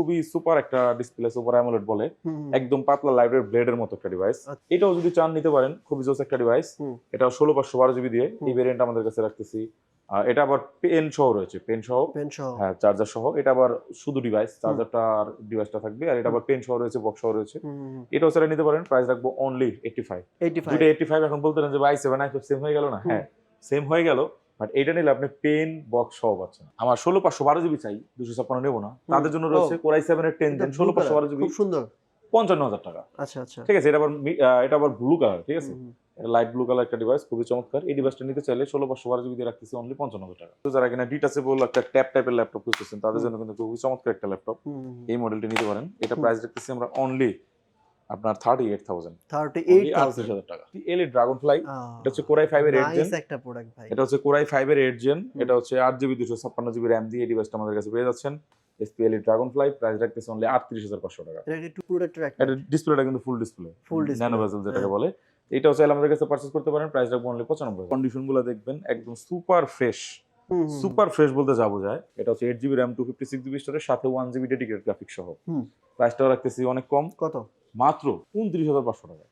খুবই সুপার একটা display super AMOLED বলে। একদম পাতলা লাইটের ব্লেডের মতো একটা ডিভাইস আচ্ছা। এটাও যদি চান নিতে পারেন খুবই জোস একটা ডিভাইস এটা ষোলো পাঁচশো বারো জিবি দিয়ে। এই ভেরিয়েন্ট আমাদের কাছে রাখতেছি। এটা আবার পেন সহ রয়েছে। পেন সহ। হ্যাঁ চার্জার সহ। এটা আবার শুধু ডিভাইস চার্জারটা আর ডিভাইসটা থাকবে। আর এটা আবার পেন সহ রয়েছে বক্স সহ রয়েছে। এটাও সেটা নিতে পারেন। প্রাইস রাখব only eighty five eighty five eighty five এখন বলতে যে আই সেভেন আই সেম হয়ে গেল না? হ্যাঁ সেম হয়ে গেল। বাট এটা নিলে আপনি পেন বক্স সহ পাচ্ছেন। আমার ষোলো পাঁচশো বারো জিবি চাই দুশো ছাপ্পান্ন নেব না। তাদের জন্য রয়েছে কোরাই সেভেন এর টেন জেন ষোলো পাঁচশো বারো জিবি। খুব সুন্দর। পঞ্চান্ন হাজার টাকা। আচ্ছা আচ্ছা। ঠিক আছে এটা আবার এটা আবার ব্লু কালার ঠিক আছে? লাইট ব্লু কালার একটা ডিভাইস খুবই চমৎকার। এই ডিভাইসটা নিতে চাইলে ষোলো পাঁচশো বারো জিবি দিয়ে রাখতেছি অনলি পঞ্চান্ন হাজার টাকা। তো যারা কিনা ডিটাচেবল একটা ট্যাপ টাইপের ল্যাপটপ খুঁজতেছেন তাদের জন্য কিন্তু খুবই চমৎকার একটা ল্যাপটপ এই মডেলটি নিতে পারেন। এটা প্রাইস রাখতেছি আমরা অনলি আপনার thirty eight thousand thirty eight আড়াইশ হাজার টাকা। এল ড্রাগন ফ্লাই এটা হচ্ছে কোরাই এইট জেন একটা প্রোডাক্ট ভাই। এটা হচ্ছে কোরাই ফাইভ এইট জেন এটা হচ্ছে আট জিবি দুশো ছাপ্পান্ন জিবি র্যাম দিয়ে ডিভাইসটা আমাদের কাছে পেয়ে যাচ্ছেন। এসপিএল ড্রাগন ফ্লাই প্রাইস রাখতেছে অনলি আটত্রিশ হাজার পাঁচশো টাকা। এটা একটু প্রোডাক্টের একটা এটা ডিসপ্লেটা কিন্তু full display Full nano vessel যেটাকে হ্যাঁ। বলে। এটা চাইলে আমাদের কাছে পারচেজ করতে পারেন প্রাইস রাখব অনলি পঁচানব্বই কন্ডিশনগুলো দেখবেন একদম সুপার ফ্রেশ সুপার ফ্রেশ বলতে যাব যায় এটা হচ্ছে eight GB RAM two fifty six GB স্টোরের সাথে ওয়ান জিবি ডেডিকেটেড গ্রাফিক্স সহ। প্রাইসটাও রাখতেছি অনেক কম। কত? মাত্র উনত্রিশ হাজার পাঁচশো টাকা